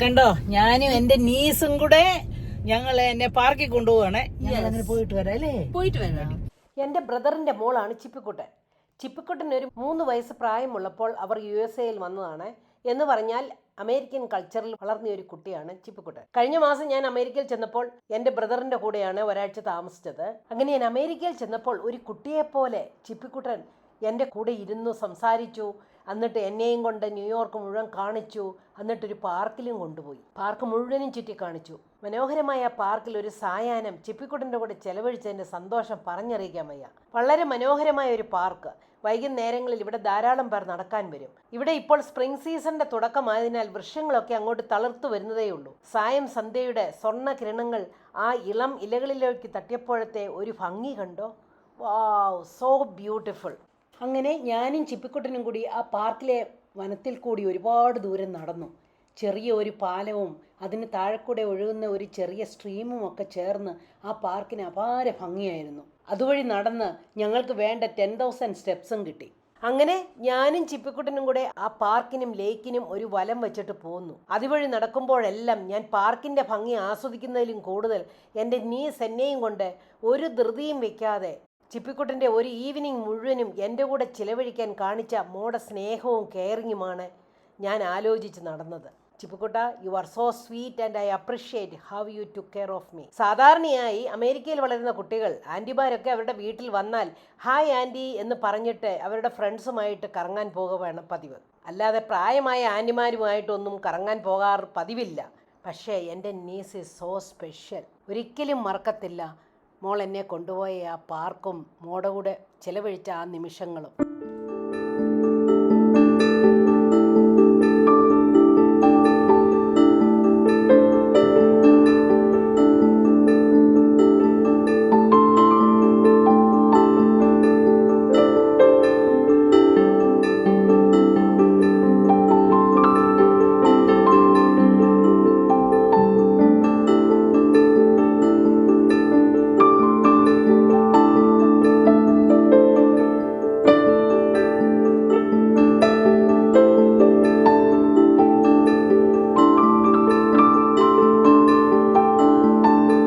കണ്ടോ? ഞാനും എന്റെ നീസും കൂടെ ഞങ്ങൾ എന്നെ പാർക്കിൽ കൊണ്ടുപോവാണേ. ഞങ്ങൾ അങ്ങനെ പോയിട്ട് വരാം അല്ലേ? പോയിട്ട് വരാം. എന്റെ ബ്രദറിന്റെ മോളാണ് ചിപ്പിക്കുട്ടൻ. ചിപ്പിക്കുട്ടൻ ഒരു മൂന്ന് വയസ്സ് പ്രായമുള്ളപ്പോൾ അവർ യു എസ് എയിൽ വന്നതാണ് എന്ന് പറഞ്ഞാൽ അമേരിക്കൻ കൾച്ചറിൽ വളർന്ന ഒരു കുട്ടിയാണ് ചിപ്പിക്കുട്ടൻ. കഴിഞ്ഞ മാസം ഞാൻ അമേരിക്കയിൽ ചെന്നപ്പോൾ എന്റെ ബ്രദറിന്റെ കൂടെയാണ് ഒരാഴ്ച താമസിച്ചത്. അങ്ങനെ ഞാൻ അമേരിക്കയിൽ ചെന്നപ്പോൾ ഒരു കുട്ടിയെപ്പോലെ ചിപ്പിക്കുട്ടൻ എന്റെ കൂടെ ഇരുന്നു സംസാരിച്ചു. എന്നിട്ട് എന്നെയും കൊണ്ട് ന്യൂയോർക്ക് മുഴുവൻ കാണിച്ചു. എന്നിട്ടൊരു പാർക്കിലും കൊണ്ടുപോയി. പാർക്ക് മുഴുവനും ചുറ്റി കാണിച്ചു മനോഹരമായ പാർക്കിൽ ഒരു സായാഹ്നം ചിപ്പിക്കുട്ടന്റെ കൂടെ ചെലവഴിച്ചതിന്റെ സന്തോഷം പറഞ്ഞറിയിക്കാൻ വയ്യ വളരെ മനോഹരമായ ഒരു പാർക്ക്. വൈകുന്നേരങ്ങളിൽ ഇവിടെ ധാരാളം പേർ നടക്കാൻ വരും. ഇവിടെ ഇപ്പോൾ സ്പ്രിംഗ് സീസണിന്റെ തുടക്കമായതിനാൽ വൃക്ഷങ്ങളൊക്കെ അങ്ങോട്ട് തളിർത്തു വരുന്നതേയുള്ളൂ സായം സന്ധ്യയുടെ സ്വർണ കിരണങ്ങൾ ആ ഇളം ഇലകളിലേക്ക് തട്ടിയപ്പോഴത്തെ ഒരു ഭംഗി കണ്ടോ? Wow so beautiful. അങ്ങനെ ഞാനും ചിപ്പിക്കുട്ടനും കൂടി ആ പാർക്കിലെ വനത്തിൽ കൂടി ഒരുപാട് ദൂരം നടന്നു. ചെറിയ ഒരു പാലവും അതിന് താഴെക്കൂടെ ഒഴുകുന്ന ഒരു ചെറിയ സ്ട്രീമും ഒക്കെ ചേർന്ന് ആ പാർക്കിന് അപാര ഭംഗിയായിരുന്നു. അതുവഴി നടന്ന് ഞങ്ങൾക്ക് വേണ്ട ടെൻ തൗസൻഡ് സ്റ്റെപ്സും കിട്ടി. അങ്ങനെ ഞാനും ചിപ്പിക്കുട്ടനും കൂടെ ആ പാർക്കിനും ലേക്കിനും ഒരു വലം വെച്ചിട്ട് പോന്നു. അതുവഴി നടക്കുമ്പോഴെല്ലാം ഞാൻ പാർക്കിന്റെ ഭംഗി ആസ്വദിക്കുന്നതിലും കൂടുതൽ എന്റെ നീസ് എന്നെയും കൊണ്ട് ഒരു ധൃതിയും വെക്കാതെ ചിപ്പിക്കുട്ടന്റെ ഒരു ഈവനിങ് മുഴുവനും എന്റെ കൂടെ ചിലവഴിക്കാൻ കാണിച്ച മോടെ സ്നേഹവും കെയറിങ്ങുമാണ് ഞാൻ ആലോചിച്ച് നടന്നത്. ചിപ്പിക്കുട്ട you are so sweet and I appreciate how you to care of me സാധാരണയായി അമേരിക്കയിൽ വളരുന്ന കുട്ടികൾ ആന്റിമാരൊക്കെ അവരുടെ വീട്ടിൽ വന്നാൽ ഹായ് ആന്റി എന്ന് പറഞ്ഞിട്ട് അവരുടെ ഫ്രണ്ട്സുമായിട്ട് കറങ്ങാൻ പോകുകയാണ് പതിവ്. അല്ലാതെ പ്രായമായ ആന്റിമാരുമായിട്ടൊന്നും കറങ്ങാൻ പോകാറ് പതിവില്ല. പക്ഷേ എന്റെ നീസ് ഇസ് സോ സ്പെഷ്യൽ ഒരിക്കലും മറക്കത്തില്ല. മോൾ എന്നെ കൊണ്ടുപോയ ആ പാർക്കും മോടെ കൂടെ ചിലവഴിച്ച ആ നിമിഷങ്ങളും.